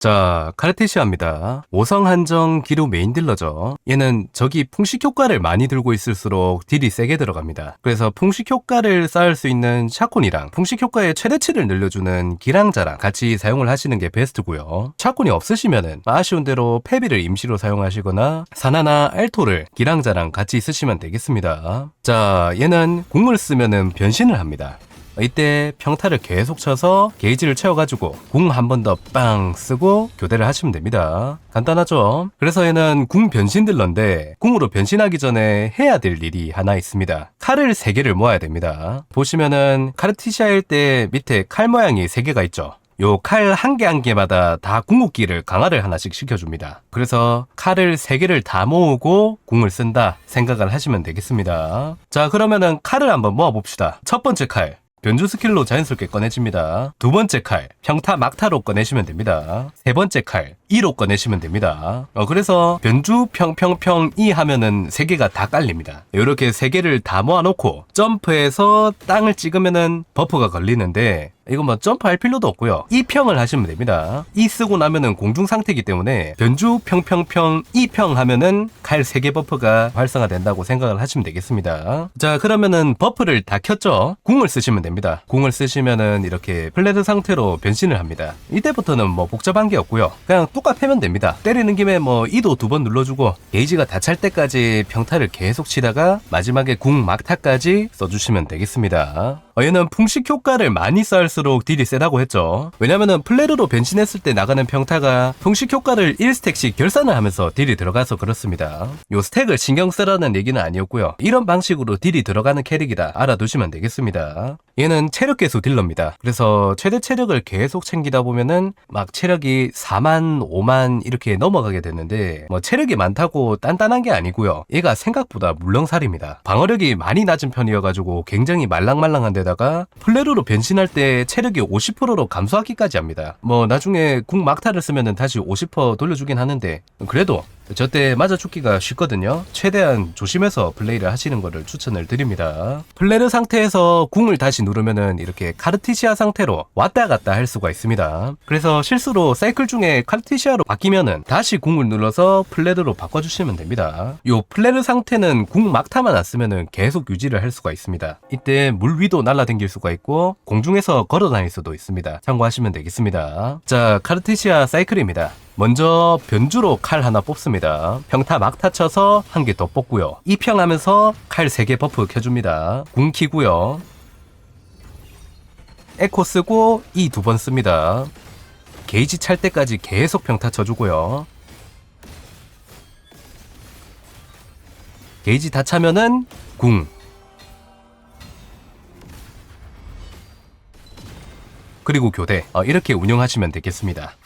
자, 카르테시아입니다. 5성 한정 기류 메인 딜러죠. 얘는 적이 풍식 효과를 많이 들고 있을수록 딜이 세게 들어갑니다. 그래서 풍식 효과를 쌓을 수 있는 샤콘이랑 풍식 효과의 최대치를 늘려주는 기랑자랑 같이 사용을 하시는 게 베스트고요. 샤콘이 없으시면은 아쉬운 대로 페비를 임시로 사용하시거나 사나나 알토를 기랑자랑 같이 쓰시면 되겠습니다. 자, 얘는 궁을 쓰면은 변신을 합니다. 이때 평타를 계속 쳐서 게이지를 채워가지고 궁 한 번 더 빵 쓰고 교대를 하시면 됩니다. 간단하죠? 그래서 얘는 궁 변신 딜러인데 궁으로 변신하기 전에 해야 될 일이 하나 있습니다. 칼을 3개를 모아야 됩니다. 보시면은 카르티시아일 때 밑에 칼 모양이 3개가 있죠. 요 칼 한 개 한 개마다 다 궁극기를 강화를 하나씩 시켜줍니다. 그래서 칼을 세 개를 다 모으고 궁을 쓴다 생각을 하시면 되겠습니다. 자 그러면은 칼을 한번 모아봅시다. 첫 번째 칼 변주 스킬로 자연스럽게 꺼내집니다. 두 번째 칼, 평타 막타로 꺼내시면 됩니다. 세 번째 칼, 2로 꺼내시면 됩니다. 어, 그래서 변주 평평평 이 하면은 세 개가 다 깔립니다. 이렇게 세 개를 다 모아놓고 점프해서 땅을 찍으면은 버프가 걸리는데 이거 뭐 점프할 필요도 없고요. 이 평을 하시면 됩니다. 이 쓰고 나면은 공중 상태이기 때문에 변주 평평평 이평 하면은 칼 3개 버프가 활성화된다고 생각을 하시면 되겠습니다. 자 그러면은 버프를 다 켰죠? 궁을 쓰시면 됩니다. 궁을 쓰시면은 이렇게 플레드 상태로 변신을 합니다. 이때부터는 뭐 복잡한 게 없고요. 그냥 패면 됩니다. 때리는 김에 뭐 이도 두 번 눌러주고 게이지가 다 찰 때까지 평타를 계속 치다가 마지막에 궁 막타까지 써주시면 되겠습니다. 어, 얘는 풍식 효과를 많이 쌓을수록 딜이 세다고 했죠. 왜냐면은 플레르로 변신했을 때 나가는 평타가 풍식 효과를 1스택씩 결산을 하면서 딜이 들어가서 그렇습니다. 요 스택을 신경 쓰라는 얘기는 아니었고요. 이런 방식으로 딜이 들어가는 캐릭이다 알아두시면 되겠습니다. 얘는 체력 개수 딜러입니다. 그래서 최대 체력을 계속 챙기다 보면은 막 체력이 4만, 5만 이렇게 넘어가게 되는데 뭐 체력이 많다고 단단한 게 아니고요. 얘가 생각보다 물렁살입니다. 방어력이 많이 낮은 편이어가지고 굉장히 말랑말랑한 데다가 플레르로 변신할 때 체력이 50%로 감소하기까지 합니다. 뭐 나중에 궁 막타를 쓰면은 다시 50% 돌려주긴 하는데 그래도 저 때 맞아 죽기가 쉽거든요. 최대한 조심해서 플레이를 하시는 것을 추천을 드립니다. 플레르 상태에서 궁을 다시 누르면은 이렇게 카르티시아 상태로 왔다 갔다 할 수가 있습니다. 그래서 실수로 사이클 중에 카르티시아로 바뀌면은 다시 궁을 눌러서 플레르로 바꿔주시면 됩니다. 요 플레르 상태는 궁 막타만 안 쓰면은 계속 유지를 할 수가 있습니다. 이때 물 위도 날아다닐 수가 있고 공중에서 걸어 다닐 수도 있습니다. 참고하시면 되겠습니다. 자, 카르티시아 사이클입니다. 먼저 변주로 칼 하나 뽑습니다. 평타 막타 쳐서 한 개 더 뽑고요. 이평하면서 칼 3개 버프 켜줍니다. 궁 키고요. 에코 쓰고 이 두 번 씁니다. 게이지 찰 때까지 계속 평타 쳐주고요. 게이지 다 차면은 궁. 그리고 교대 어, 이렇게 운영하시면 되겠습니다.